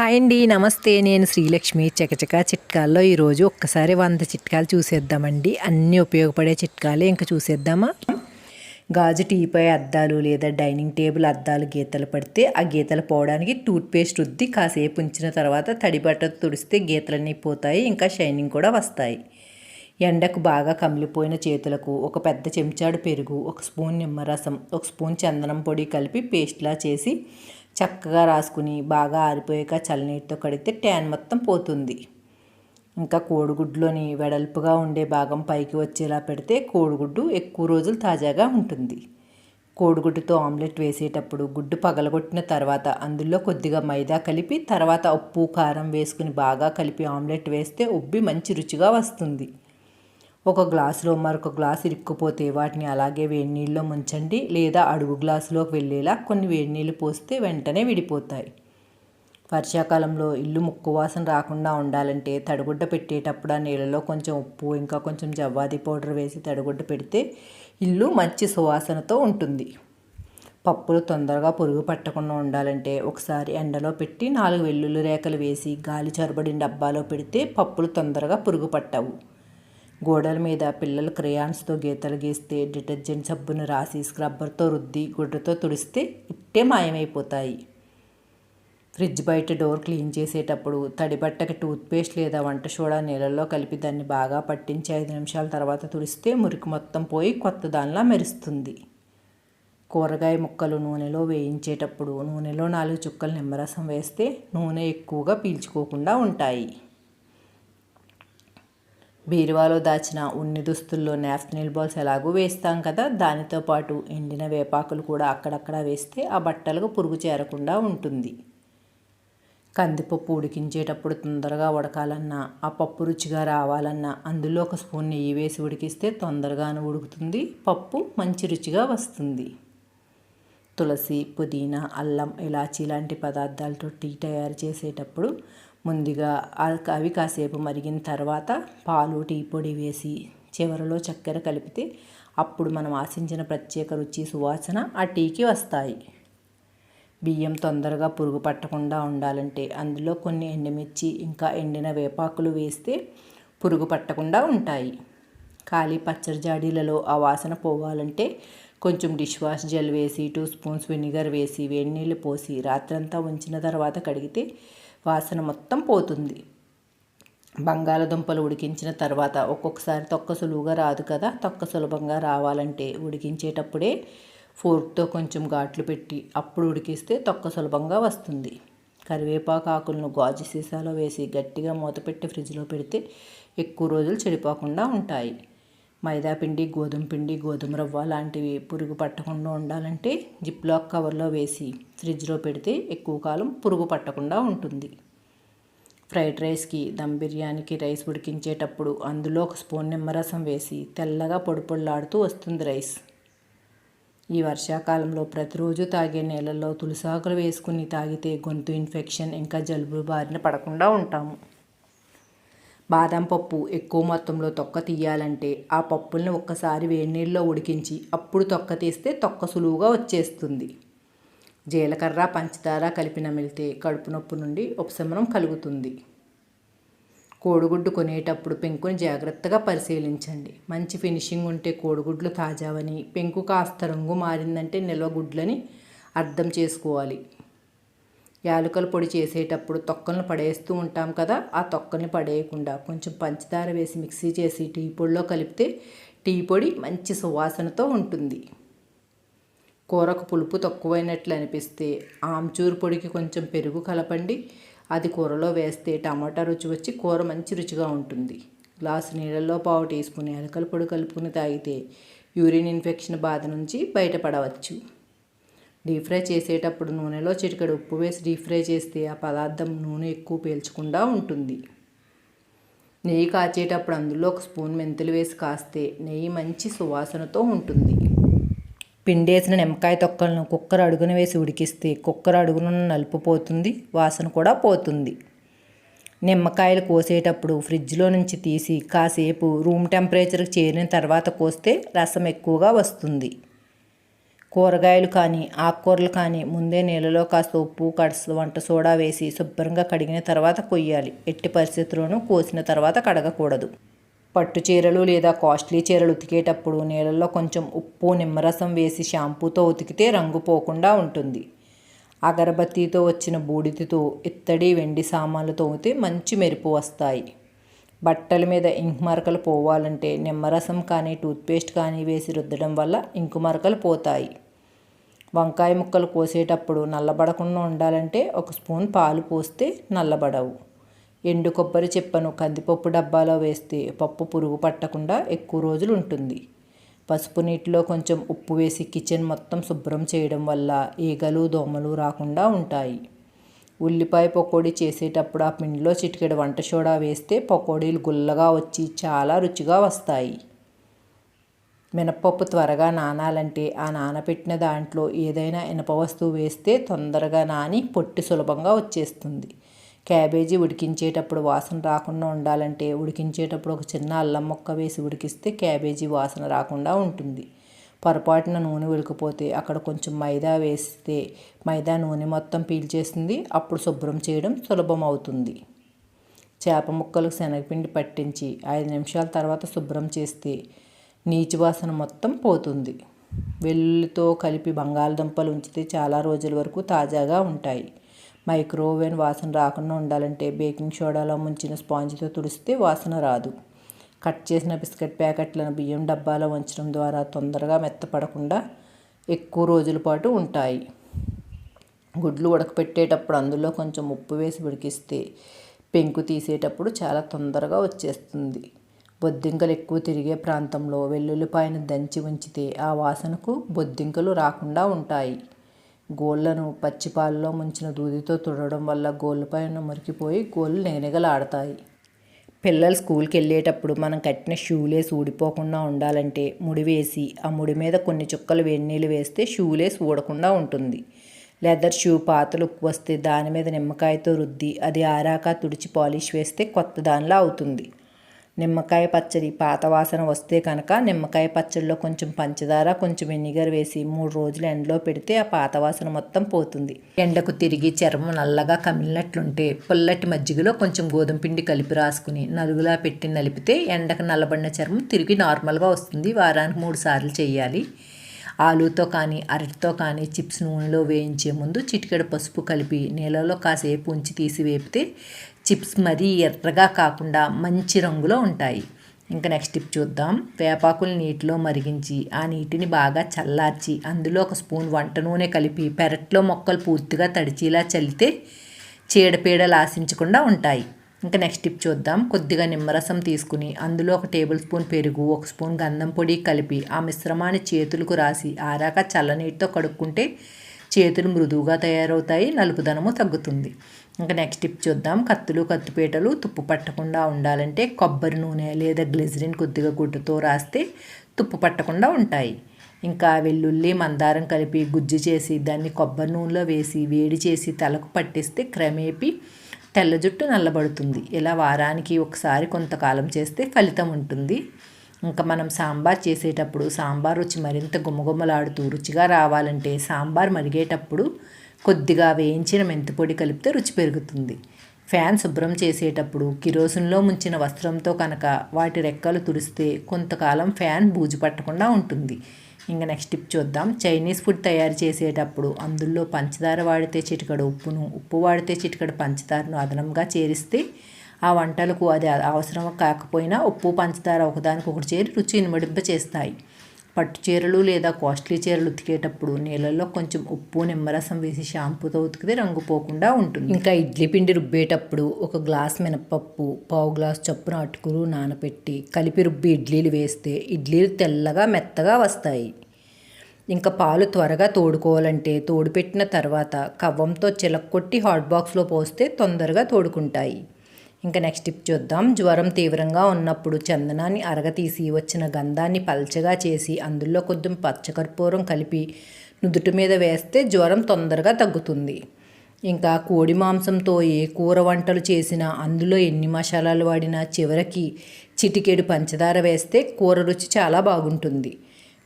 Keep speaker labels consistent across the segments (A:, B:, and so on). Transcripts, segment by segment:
A: Hi అండి నమస్తే. నేను శ్రీలక్ష్మి. చకచక చిట్కాల్లో ఈరోజు ఒక్కసారి వంద చిట్కాలు చూసేద్దామండి. అన్నీ ఉపయోగపడే చిట్కాలే ఇంకా చూసేద్దామా? గాజు టీపై అద్దాలు లేదా డైనింగ్ టేబుల్ అద్దాలు గీతలు పడితే ఆ గీతలు పోవడానికి టూత్పేస్ట్ రుద్ది కాసేపు ఉంచిన తర్వాత తడిబట్టతో తుడిస్తే గీతలన్నీ పోతాయి ఇంకా షైనింగ్ కూడా వస్తాయి. ఎండకు బాగా కమిలిపోయిన చేతులకు ఒక పెద్ద చెంచాడు పెరుగు ఒక స్పూన్ నిమ్మరసం ఒక స్పూన్ చందనం పొడి కలిపి పేస్ట్లా చేసి చక్కగా రాసుకుని బాగా ఆరిపోయాక చల్లనీటితో కడిగితే ట్యాన్ మొత్తం పోతుంది. ఇంకా కోడిగుడ్లోని వెడల్పుగా ఉండే భాగం పైకి వచ్చేలా పెడితే కోడిగుడ్డు ఎక్కువ రోజులు తాజాగా ఉంటుంది. కోడిగుడ్డుతో ఆమ్లెట్ వేసేటప్పుడు గుడ్డు పగలగొట్టిన తర్వాత అందులో కొద్దిగా మైదా కలిపి తర్వాత ఉప్పు కారం వేసుకుని బాగా కలిపి ఆమ్లెట్ వేస్తే ఉబ్బి మంచి రుచిగా వస్తుంది. ఒక గ్లాసులో మరొక గ్లాసు ఇరుక్కుపోతే వాటిని అలాగే వేడి నీళ్ళలో ముంచండి లేదా అడుగు గ్లాసులోకి వెళ్ళేలా కొన్ని వేడి నీళ్ళు పోస్తే వెంటనే విడిపోతాయి. వర్షాకాలంలో ఇల్లు ముక్కు వాసన రాకుండా ఉండాలంటే తడిగుడ్డ పెట్టేటప్పుడు ఆ నీళ్ళలో కొంచెం ఉప్పు ఇంకా కొంచెం జవ్వాది పౌడర్ వేసి తడిగుడ్డ పెడితే ఇల్లు మంచి సువాసనతో ఉంటుంది. పప్పులు తొందరగా పురుగు పట్టకుండా ఉండాలంటే ఒకసారి ఎండలో పెట్టి నాలుగు వెల్లుల్లి రేఖలు వేసి గాలి చొరబడిన డబ్బాలో పెడితే పప్పులు తొందరగా పురుగు పట్టవు. గోడల మీద పిల్లలు క్రేయాన్స్తో గీతలు గీస్తే డిటర్జెంట్ సబ్బును రాసి స్క్రబ్బర్తో రుద్ది గుడ్డతో తుడిస్తే ఇట్టే మాయమైపోతాయి. ఫ్రిడ్జ్ బయట డోర్ క్లీన్ చేసేటప్పుడు తడిబట్టకి టూత్పేస్ట్ లేదా వంట సోడా నీళ్ళల్లో కలిపి దాన్ని బాగా పట్టించి ఐదు నిమిషాల తర్వాత తుడిస్తే మురికి మొత్తం పోయి కొత్త దానిలా మెరుస్తుంది. కూరగాయ ముక్కలు నూనెలో వేయించేటప్పుడు నూనెలో నాలుగు చుక్కలు నిమ్మరసం వేస్తే నూనె ఎక్కువగా పీల్చుకోకుండా ఉంటాయి. బీరువాలో దాచిన ఉన్ని దుస్తుల్లో నాఫ్థనిల్ బాల్స్ ఎలాగూ వేస్తాం కదా దానితో పాటు ఎండిన వేపాకులు కూడా అక్కడక్కడ వేస్తే ఆ బట్టలకు పురుగు చేరకుండా ఉంటుంది. కందిపప్పు ఉడికించేటప్పుడు తొందరగా ఉడకాలన్నా ఆ పప్పు రుచిగా రావాలన్నా అందులో ఒక స్పూన్ నెయ్యి వేసి ఉడికిస్తే తొందరగానే ఉడుకుతుంది పప్పు మంచి రుచిగా వస్తుంది. తులసి పుదీనా అల్లం ఇలాచీ లాంటి పదార్థాలతో టీ తయారు చేసేటప్పుడు ముందుగా అవి కాసేపు మరిగిన తర్వాత పాలు టీ పొడి వేసి చివరిలో చక్కెర కలిపితే అప్పుడు మనం ఆశించిన ప్రత్యేక రుచి సువాసన ఆ టీకి వస్తాయి. బియ్యం తొందరగా పురుగు పట్టకుండా ఉండాలంటే అందులో కొన్ని ఎండుమిర్చి ఇంకా ఎండిన వేపాకులు వేస్తే పురుగు పట్టకుండా ఉంటాయి. ఖాళీ పచ్చడి జాడీలలో ఆ వాసన పోవాలంటే కొంచెం డిష్ వాష్ జెల్ వేసి టూ స్పూన్స్ వెనిగర్ వేసి వేడి నీళ్ళు పోసి రాత్రంతా ఉంచిన తర్వాత కడిగితే వాసన మొత్తం పోతుంది. బంగాళదుంపలు ఉడికించిన తర్వాత ఒక్కొక్కసారి తొక్క సులువుగా రాదు కదా తొక్క సులభంగా రావాలంటే ఉడికించేటప్పుడే ఫోర్క్తో కొంచెం ఘాట్లు పెట్టి అప్పుడు ఉడికిస్తే తొక్క సులభంగా వస్తుంది. కరివేపాకు ఆకులను గాజు సీసాలో వేసి గట్టిగా మూత పెట్టి ఫ్రిడ్జ్లో పెడితే ఎక్కువ రోజులు చెడిపోకుండా ఉంటాయి. మైదాపిండి గోధుమ పిండి గోధుమ రవ్వ లాంటివి పురుగు పట్టకుండా ఉండాలంటే జిప్లాక్ కవర్లో వేసి ఫ్రిడ్జ్లో పెడితే ఎక్కువ కాలం పురుగు పట్టకుండా ఉంటుంది. ఫ్రైడ్ రైస్కి దమ్ బిర్యానీకి రైస్ ఉడికించేటప్పుడు అందులో ఒక స్పూన్ నిమ్మరసం వేసి తెల్లగా పొడి వస్తుంది రైస్. ఈ వర్షాకాలంలో ప్రతిరోజు తాగే నీళ్ళల్లో తులసాకులు వేసుకుని తాగితే గొంతు ఇన్ఫెక్షన్ ఇంకా జలుబు బారిన పడకుండా ఉంటాము. బాదం పప్పు ఎక్కువ మొత్తంలో తొక్క తీయాలంటే ఆ పప్పుల్ని ఒక్కసారి వేడి నీళ్ళలో ఉడికించి అప్పుడు తొక్క తీస్తే తొక్క సులువుగా వచ్చేస్తుంది. జీలకర్ర పంచదార కలిపి నమిలితే కడుపు నొప్పి నుండి ఉపశమనం కలుగుతుంది. కోడిగుడ్డు కొనేటప్పుడు పెంకుని జాగ్రత్తగా పరిశీలించండి. మంచి ఫినిషింగ్ ఉంటే కోడిగుడ్లు తాజావని పెంకు కాస్త రంగు మారిందంటే నిల్వ గుడ్లని అర్థం చేసుకోవాలి. యాలకుల పొడి చేసేటప్పుడు తొక్కలను పడేస్తూ ఉంటాం కదా ఆ తొక్కల్ని పడేయకుండా కొంచెం పంచదార వేసి మిక్సీ చేసి టీ పొడిలో కలిపితే టీ పొడి మంచి సువాసనతో ఉంటుంది. కూరకు పులుపు తక్కువైనట్లు అనిపిస్తే ఆమ్చూరు పొడికి కొంచెం పెరుగు కలపండి. అది కూరలో వేస్తే టమాటా రుచి వచ్చి కూర మంచి రుచిగా ఉంటుంది. గ్లాసు నీళ్ళల్లో పావు టీ స్పూన్ యాలకల పొడి కలుపుకుని తాగితే యూరిన్ ఇన్ఫెక్షన్ బాధ నుంచి బయటపడవచ్చు. డీప్ ఫ్రై చేసేటప్పుడు నూనెలో చిటికెడు ఉప్పు వేసి డీప్ ఫ్రై చేస్తే ఆ పదార్థం నూనె ఎక్కువ పీల్చకుండా ఉంటుంది. నెయ్యి కాచేటప్పుడు అందులో ఒక స్పూన్ మెంతులు వేసి కాస్తే నెయ్యి మంచి సువాసనతో ఉంటుంది. పిండేసిన నిమ్మకాయ తొక్కలను కుక్కర్ అడుగున వేసి ఉడికిస్తే కుక్కర్ అడుగున నలుపు పోతుంది వాసన కూడా పోతుంది. నిమ్మకాయలు కోసేటప్పుడు ఫ్రిడ్జ్లో నుంచి తీసి కాసేపు రూమ్ టెంపరేచర్కి చేరిన తర్వాత కోస్తే రసం ఎక్కువగా వస్తుంది. కూరగాయలు కానీ ఆకుకూరలు కానీ ముందే నీళ్ళలో కాస్త ఉప్పు కడస వంట సోడా వేసి శుభ్రంగా కడిగిన తర్వాత కొయ్యాలి. ఎట్టి పరిస్థితుల్లోనూ కోసిన తర్వాత కడగకూడదు. పట్టు చీరలు లేదా కాస్ట్లీ చీరలు ఉతికేటప్పుడు నీళ్ళల్లో కొంచెం ఉప్పు నిమ్మరసం వేసి షాంపూతో ఉతికితే రంగు పోకుండా ఉంటుంది. అగరబత్తీతో వచ్చిన బూడిదతో ఇత్తడి వెండి సామాన్లు తోమితే మంచి మెరుపు వస్తాయి. బట్టల మీద ఇంకు మరకలు పోవాలంటే నిమ్మరసం కానీ టూత్పేస్ట్ కానీ వేసి రుద్దడం వల్ల ఇంకు మరకలు పోతాయి. వంకాయ ముక్కలు కోసేటప్పుడు నల్లబడకుండా ఉండాలంటే ఒక స్పూన్ పాలు పోస్తే నల్లబడవు. ఎండు కొబ్బరి చిప్పను కందిపప్పు డబ్బాలో వేస్తే పప్పు పురుగు పట్టకుండా ఎక్కువ రోజులు ఉంటుంది. పసుపు నీటిలో కొంచెం ఉప్పు వేసి కిచెన్ మొత్తం శుభ్రం చేయడం వల్ల ఈగలు దోమలు రాకుండా ఉంటాయి. ఉల్లిపాయ పకోడీ చేసేటప్పుడు ఆ పిండిలో చిటికెడు వంట సోడా వేస్తే పకోడీలు గుల్లగా వచ్చి చాలా రుచిగా వస్తాయి. మినప్పప్పు త్వరగా నానాలంటే ఆ నానబెట్టిన దాంట్లో ఏదైనా ఇనప వస్తువు వేస్తే తొందరగా నాని పొట్టి సులభంగా వచ్చేస్తుంది. క్యాబేజీ ఉడికించేటప్పుడు వాసన రాకుండా ఉండాలంటే ఉడికించేటప్పుడు ఒక చిన్న అల్లం ముక్క వేసి ఉడికిస్తే క్యాబేజీ వాసన రాకుండా ఉంటుంది. పొరపాటున నూనె ఉడికిపోతే అక్కడ కొంచెం మైదా వేస్తే మైదా నూనె మొత్తం పీల్చేస్తుంది అప్పుడు శుభ్రం చేయడం సులభం అవుతుంది. చేప ముక్కలకు శనగపిండి పట్టించి ఐదు నిమిషాల తర్వాత శుభ్రం చేస్తే నీచు వాసన మొత్తం పోతుంది. వెల్లుల్లితో కలిపి బంగాళదుంపలు ఉంచితే చాలా రోజుల వరకు తాజాగా ఉంటాయి. మైక్రోవేవ్ వాసన రాకుండా ఉండాలంటే బేకింగ్ సోడాలో ముంచిన స్పాంజ్తో తుడిస్తే వాసన రాదు. కట్ చేసిన బిస్కెట్ ప్యాకెట్లను బియ్యం డబ్బాలో ఉంచడం ద్వారా తొందరగా మెత్తపడకుండా ఎక్కువ రోజుల పాటు ఉంటాయి. గుడ్లు ఉడకపెట్టేటప్పుడు అందులో కొంచెం ఉప్పు వేసి ఉడికిస్తే పెంకు తీసేటప్పుడు చాలా తొందరగా వచ్చేస్తుంది. బొద్దింకలు ఎక్కువ తిరిగే ప్రాంతంలో వెల్లుల్లిపాయను దంచి ఉంచితే ఆ వాసనకు బొద్దింకలు రాకుండా ఉంటాయి. గోళ్ళను పచ్చిపాలలో ముంచిన దూదితో తుడవడం వల్ల గోళ్ళపైన మురికిపోయి గోళ్ళు నెగనెగలాడతాయి పిల్లలు స్కూల్కి వెళ్ళేటప్పుడు మనం కట్టిన షూలేస్ ఊడిపోకుండా ఉండాలంటే ముడి వేసి ఆ ముడి మీద కొన్ని చుక్కలు వేడి వేస్తే షూలేస్ ఊడకుండా ఉంటుంది. లెదర్ షూ పాతలు వస్తే దాని మీద నిమ్మకాయతో రుద్ది అది ఆరాక తుడిచి పాలిష్ వేస్తే కొత్త దానిలా అవుతుంది. నిమ్మకాయ పచ్చడి పాత వాసన వస్తే కనుక నిమ్మకాయ పచ్చడిలో కొంచెం పంచదార కొంచెం వెనిగర్ వేసి మూడు రోజులు ఎండలో పెడితే ఆ పాత వాసన మొత్తం పోతుంది. ఎండకు తిరిగి చర్మం నల్లగా కమిలినట్లుంటే పుల్లటి మజ్జిగలో కొంచెం గోధుమ పిండి కలిపి రాసుకుని నలుగులా పెట్టి నలిపితే ఎండకు నల్లబడిన చర్మం తిరిగి నార్మల్గా వస్తుంది. వారానికి మూడు సార్లు చేయాలి. ఆలుతో కానీ అరటితో కానీ చిప్స్ నూనెలో వేయించే ముందు చిటికెడు పసుపు కలిపి నీళ్ళలో కాసేపు ఉంచి తీసి వేపితే చిప్స్ మరీ ఎర్రగా కాకుండా మంచి రంగులో ఉంటాయి. ఇంకా నెక్స్ట్ టిప్ చూద్దాం. వేపాకులు నీటిలో మరిగించి ఆ నీటిని బాగా చల్లార్చి అందులో ఒక స్పూన్ వంట నూనె కలిపి పెరట్లో మొక్కలు పూర్తిగా తడిచేలా చల్లితే చీడపీడలు ఆశించకుండా ఉంటాయి. ఇంకా నెక్స్ట్ టిప్ చూద్దాం. కొద్దిగా నిమ్మరసం తీసుకుని అందులో ఒక టేబుల్ స్పూన్ పెరుగు ఒక స్పూన్ గంధం పొడి కలిపి ఆ మిశ్రమాన్ని చేతులకు రాసి ఆరాక చల్లనీటితో కడుక్కుంటే చేతులు మృదువుగా తయారవుతాయి నలుపుదనము తగ్గుతుంది. ఇంకా నెక్స్ట్ టిప్ చూద్దాం. కత్తులు కత్తిపీటలు తుప్పు పట్టకుండా ఉండాలంటే కొబ్బరి నూనె లేదా గ్లిజరిన్ కొద్దిగా గుడ్డుతో రాస్తే తుప్పు పట్టకుండా ఉంటాయి. ఇంకా వెల్లుల్లి మందారం కలిపి గుజ్జు చేసి దాన్ని కొబ్బరి నూనెలో వేసి వేడి చేసి తలకు పట్టిస్తే క్రమేపీ తెల్ల జుట్టు నల్లబడుతుంది. ఇలా వారానికి ఒకసారి కొంతకాలం చేస్తే ఫలితం ఉంటుంది. ఇంకా మనం సాంబార్ చేసేటప్పుడు సాంబార్ రుచి మరింత గుమగుమలాడుతూ రుచిగా రావాలంటే సాంబార్ మరిగేటప్పుడు కొద్దిగా వేయించిన మెంతిపొడి కలిపితే రుచి పెరుగుతుంది. ఫ్యాన్ శుభ్రం చేసేటప్పుడు కిరోసిన్లో ముంచిన వస్త్రంతో కనుక వాటి రెక్కలు తుడిస్తే కొంతకాలం ఫ్యాన్ బూజు పట్టకుండా ఉంటుంది. ఇంకా నెక్స్ట్ టిప్ చూద్దాం. చైనీస్ ఫుడ్ తయారు చేసేటప్పుడు అందులో పంచదార వాడితే చిటికడు ఉప్పును ఉప్పు వాడితే చిటికడు పంచదారను అదనంగా చేరిస్తే ఆ వంటలకు అది అవసరం కాకపోయినా ఉప్పు పంచదార ఒకదానికొకటి చేరి రుచి ఇనుమడింప చేస్తాయి పట్టు చీరలు లేదా కాస్ట్లీ చీరలు ఉతికేటప్పుడు నీళ్ళల్లో కొంచెం ఉప్పు నిమ్మరసం వేసి షాంపూతో ఉతికితే రంగు పోకుండా ఉంటుంది. ఇంకా ఇడ్లీ పిండి రుబ్బేటప్పుడు ఒక గ్లాస్ మినపప్పు పావు గ్లాస్ చొప్పున అటుకులు నానబెట్టి కలిపి రుబ్బి ఇడ్లీలు వేస్తే ఇడ్లీలు తెల్లగా మెత్తగా వస్తాయి. ఇంకా పాలు త్వరగా తోడుకోవాలంటే తోడుపెట్టిన తర్వాత కవ్వంతో చిలక్కొట్టి హాట్ బాక్స్లో పోస్తే తొందరగా తోడుకుంటాయి. ఇంకా నెక్స్ట్ టిప్ చూద్దాం. జ్వరం తీవ్రంగా ఉన్నప్పుడు చందనాన్ని అరగతీసి వచ్చిన గంధాన్ని పల్చగా చేసి అందులో కొంచెం పచ్చకర్పూరం కలిపి నుదుటి మీద వేస్తే జ్వరం తొందరగా తగ్గుతుంది. ఇంకా కోడి మాంసంతో ఏ కూర వంటలు చేసినా అందులో ఎన్ని మసాలాలు వాడినా చివరికి చిటికెడు పంచదార వేస్తే కూర రుచి చాలా బాగుంటుంది.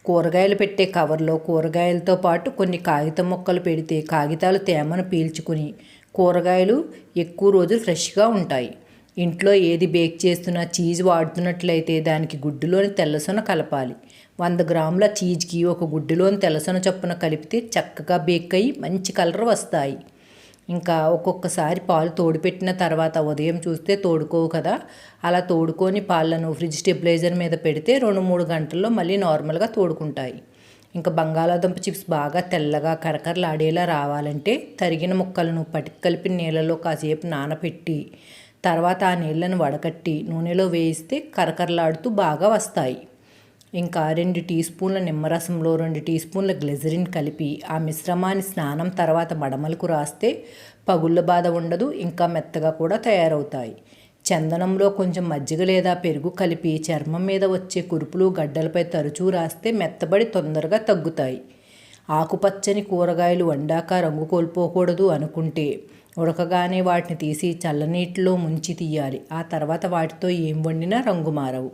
A: కూరగాయలు పెట్టే కవర్లో కూరగాయలతో పాటు కొన్ని కాగితం మొక్కలు పెడితే కాగితాలు తేమను పీల్చుకుని కూరగాయలు ఎక్కువ రోజులు ఫ్రెష్గా ఉంటాయి. ఇంట్లో ఏది బేక్ చేస్తున్నా చీజ్ వాడుతున్నట్లయితే దానికి గుడ్డులోని తెల్లసొన కలపాలి. వంద గ్రాముల చీజ్కి ఒక గుడ్డులోని తెల్లసొన చొప్పున కలిపితే చక్కగా బేక్ అయ్యి మంచి కలర్ వస్తాయి. ఇంకా ఒక్కొక్కసారి పాలు తోడుపెట్టిన తర్వాత ఉదయం చూస్తే తోడుకోవు కదా? అలా తోడుకొని పాలను ఫ్రిడ్జ్ స్టెబిలైజర్ మీద పెడితే రెండు మూడు గంటల్లో మళ్ళీ నార్మల్గా తోడుకుంటాయి. ఇంకా బంగాళాదుంప చిప్స్ బాగా తెల్లగా కరకరలాడేలా రావాలంటే తరిగిన ముక్కలను పటికి కలిపిన నీళ్ళలో కాసేపు నానబెట్టి తర్వాత ఆ నీళ్ళను వడకట్టి నూనెలో వేయిస్తే కరకరలాడుతూ బాగా వస్తాయి. ఇంకా రెండు టీ స్పూన్ల నిమ్మరసంలో రెండు టీ స్పూన్ల గ్లెజరిన్ కలిపి ఆ మిశ్రమాన్ని స్నానం తర్వాత మడమలకు రాస్తే పగుళ్ళ బాధ ఉండదు ఇంకా మెత్తగా కూడా తయారవుతాయి. చందనంలో కొంచెం మజ్జిగ లేదా పెరుగు కలిపి చర్మం మీద వచ్చే కురుపులు గడ్డలపై తరచూ రాస్తే మెత్తబడి తొందరగా తగ్గుతాయి. ఆకుపచ్చని కూరగాయలు వండాక రంగు కోల్పోకూడదు అనుకుంటే ఉడకగానే వాటిని తీసి చల్లనీటిలో ముంచి తీయాలి. ఆ తర్వాత వాటితో ఏం వండినా రంగు మారవు.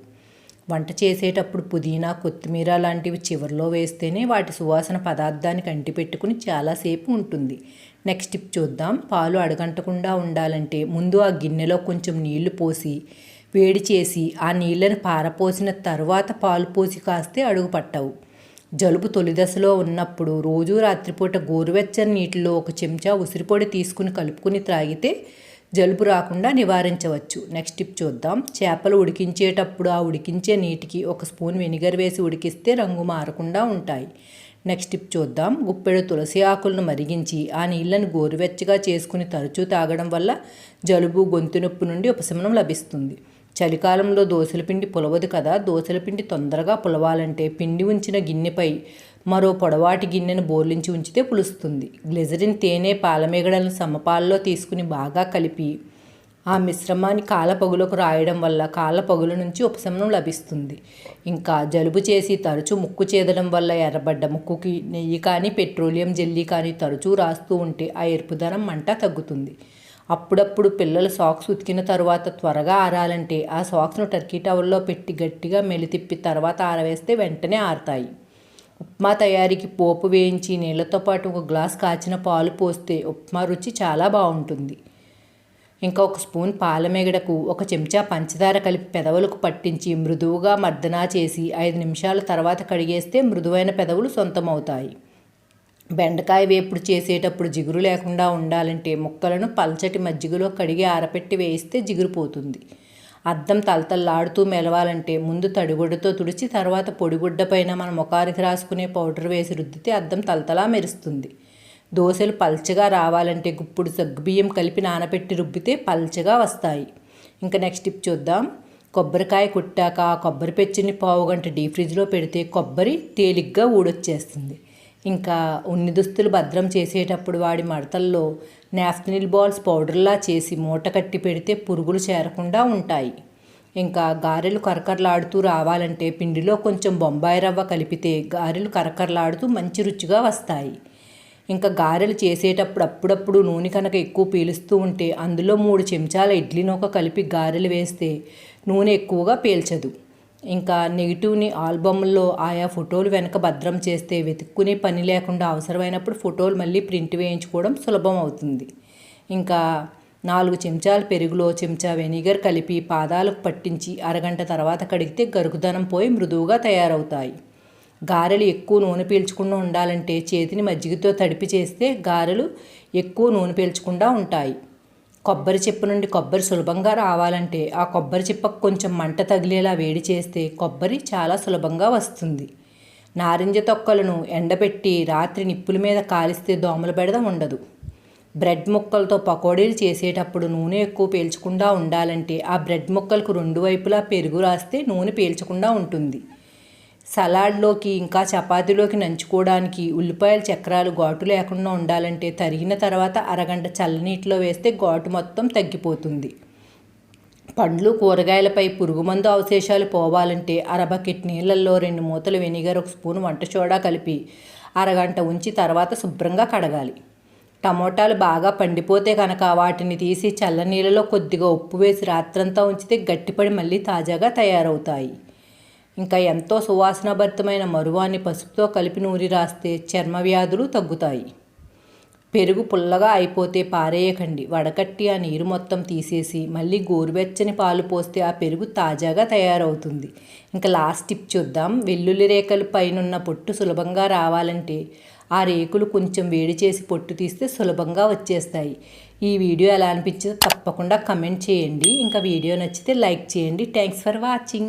A: వంట చేసేటప్పుడు పుదీనా కొత్తిమీర లాంటివి చివరిలో వేస్తేనే వాటి సువాసన పదార్థానికి అంటిపెట్టుకుని చాలాసేపు ఉంటుంది. నెక్స్ట్ టిప్ చూద్దాం. పాలు అడగంటకుండా ఉండాలంటే ముందు ఆ గిన్నెలో కొంచెం నీళ్ళు పోసి వేడి చేసి ఆ నీళ్ళని పారపోసిన తర్వాత పాలు పోసి కాస్తే అడుగు పట్టవు. జలుబు తొలి దశలో ఉన్నప్పుడు రోజు రాత్రిపూట గోరువెచ్చని నీటిలో ఒక చెంచా ఉసిరిపొడి తీసుకుని కలుపుకుని త్రాగితే జలుబు రాకుండా నివారించవచ్చు. నెక్స్ట్ టిప్ చూద్దాం. చేపలు ఉడికించేటప్పుడు ఆ ఉడికించే నీటికి ఒక స్పూన్ వెనిగర్ వేసి ఉడికిస్తే రంగు మారకుండా ఉంటాయి. నెక్స్ట్ టిప్ చూద్దాం. గుప్పెడు తులసి ఆకులను మరిగించి ఆ నీళ్ళను గోరువెచ్చగా చేసుకుని తరచూ తాగడం వల్ల జలుబు గొంతు నొప్పి నుండి ఉపశమనం లభిస్తుంది. చలికాలంలో దోశల పిండి పులవదు కదా దోశల పిండి తొందరగా పులవాలంటే పిండి ఉంచిన గిన్నెపై మరో పొడవాటి గిన్నెను బోర్లించి ఉంచితే పులుస్తుంది. గ్లిజరిన్ తేనె పాలమేగడలను సమపాల్లో తీసుకుని బాగా కలిపి ఆ మిశ్రమాన్ని కాలపగులకు రాయడం వల్ల కాళ్ళ పగుల నుంచి ఉపశమనం లభిస్తుంది. ఇంకా జలుబు చేసి తరచూ ముక్కు చేదడం వల్ల ఎర్రబడ్డ ముక్కుకి నెయ్యి కానీ పెట్రోలియం జెల్లీ కానీ తరచూ రాస్తూ ఉంటే ఆ ఎరుపుదనం మంట తగ్గుతుంది. అప్పుడప్పుడు పిల్లలు సాక్స్ ఉతికిన తర్వాత త్వరగా ఆరాలంటే ఆ సాక్స్ను టర్కీ టవల్లో పెట్టి గట్టిగా మెలితిప్పి తర్వాత ఆరవేస్తే వెంటనే ఆరుతాయి. ఉప్మా తయారీకి పోపు వేయించి నీళ్ళతో పాటు ఒక గ్లాస్ కాచిన పాలు పోస్తే ఉప్మా రుచి చాలా బాగుంటుంది. ఇంకా ఒక స్పూన్ పాలమేగడకు ఒక చెంచా పంచదార కలిపి పెదవులకు పట్టించి మృదువుగా మర్దనా చేసి ఐదు నిమిషాల తర్వాత కడిగేస్తే మృదువైన పెదవులు సొంతమవుతాయి. బెండకాయ వేపుడు చేసేటప్పుడు జిగురు లేకుండా ఉండాలంటే ముక్కలను పల్చటి మజ్జిగలో కడిగి ఆరపెట్టి వేయిస్తే జిగురు పోతుంది. అద్దం తలతల్లాడుతూ మెలవాలంటే ముందు తడిగుడ్డతో తుడిచి తర్వాత పొడిగుడ్డ పైన మన ముఖానికి రాసుకునే పౌడర్ వేసి రుద్దితే అద్దం తలతలా మెరుస్తుంది. దోశలు పల్చగా రావాలంటే గుప్పుడు సగ్గుబియ్యం కలిపి నానబెట్టి రుబ్బితే పల్చగా వస్తాయి. ఇంకా నెక్స్ట్ టిప్ చూద్దాం. కొబ్బరికాయ కుట్టాక కొబ్బరి పెచ్చిని పావుగంట డీ ఫ్రిడ్జ్లో పెడితే కొబ్బరి తేలిగ్గా ఊడొచ్చేస్తుంది. ఇంకా ఉన్ని దుస్తులు భద్రం చేసేటప్పుడు వాడి మడతల్లో నాఫ్థనిల్ బాల్స్ పౌడర్లా చేసి మూట కట్టి పెడితే పురుగులు చేరకుండా ఉంటాయి. ఇంకా గారెలు కరకరలాడుతూ రావాలంటే పిండిలో కొంచెం బొంబాయి రవ్వ కలిపితే గారెలు కరకరలాడుతూ మంచి రుచిగా వస్తాయి. ఇంకా గారెలు చేసేటప్పుడు అప్పుడప్పుడు నూనె కనుక ఎక్కువ పీలుస్తూ ఉంటే అందులో మూడు చెంచాల ఇడ్లీ నూక కలిపి గారెలు వేస్తే నూనె ఎక్కువగా పీల్చదు. ఇంకా నెగిటివ్ని ఆల్బమ్లో ఆయా ఫోటోలు వెనక భద్రం చేస్తే వెతుక్కునే పని లేకుండా అవసరమైనప్పుడు ఫోటోలు మళ్ళీ ప్రింట్ వేయించుకోవడం సులభం అవుతుంది. ఇంకా నాలుగు చెంచాల పెరుగులో చెంచా వెనిగర్ కలిపి పాదాలకు పట్టించి అరగంట తర్వాత కడిగితే గరుకుదనం పోయి మృదువుగా తయారవుతాయి. గారెలు ఎక్కువ నూనె పీల్చకుండా ఉండాలంటే చేతిని మజ్జిగతో తడిపి చేస్తే గారెలు ఎక్కువ నూనె పీల్చకుండా ఉంటాయి. కొబ్బరి చిప్ప నుండి కొబ్బరి సులభంగా రావాలంటే ఆ కొబ్బరి చిప్పకు కొంచెం మంట తగిలేలా వేడి చేస్తే కొబ్బరి చాలా సులభంగా వస్తుంది. నారింజ తొక్కలను ఎండబెట్టి రాత్రి నిప్పుల మీద కాలిస్తే దోమల బెడద ఉండదు. బ్రెడ్ ముక్కలతో పకోడీలు చేసేటప్పుడు నూనె ఎక్కువ పీల్చకుండా ఉండాలంటే ఆ బ్రెడ్ ముక్కలకు రెండు వైపులా పెరుగు రాస్తే నూనె పీల్చకుండా ఉంటుంది. సలాడ్లోకి ఇంకా చపాతీలోకి నంచుకోవడానికి ఉల్లిపాయల చక్రాలు ఘాటు లేకుండా ఉండాలంటే తరిగిన తర్వాత అరగంట చల్లనీటిలో వేస్తే ఘాటు మొత్తం తగ్గిపోతుంది. పండ్లు కూరగాయలపై పురుగుమందు అవశేషాలు పోవాలంటే అర బకెట్ నీళ్ళల్లో రెండు మూతలు వెనిగర్ ఒక స్పూన్ వంట సోడా కలిపి అరగంట ఉంచి తర్వాత శుభ్రంగా కడగాలి. టమోటాలు బాగా పండిపోతే కనుక వాటిని తీసి చల్లనీళ్ళలో కొద్దిగా ఉప్పు వేసి రాత్రంతా ఉంచితే గట్టిపడి మళ్ళీ తాజాగా తయారవుతాయి. ఇంకా ఎంతో సువాసనాభరితమైన మరువాన్ని పసుపుతో కలిపి నూరి రాస్తే చర్మ వ్యాధులు తగ్గుతాయి. పెరుగు పుల్లగా అయిపోతే పారేయకండి. వడకట్టి ఆ నీరు మొత్తం తీసేసి మళ్ళీ గోరువెచ్చని పాలు పోస్తే ఆ పెరుగు తాజాగా తయారవుతుంది. ఇంకా లాస్ట్ టిప్ చూద్దాం. వెల్లుల్లి రేఖలు పైనున్న పొట్టు సులభంగా రావాలంటే ఆ రేకులు కొంచెం వేడి చేసి పొట్టు తీస్తే సులభంగా వచ్చేస్తాయి. ఈ వీడియో ఎలా అనిపించిందో తప్పకుండా కమెంట్ చేయండి. ఇంకా వీడియో నచ్చితే లైక్ చేయండి. Thanks for watching.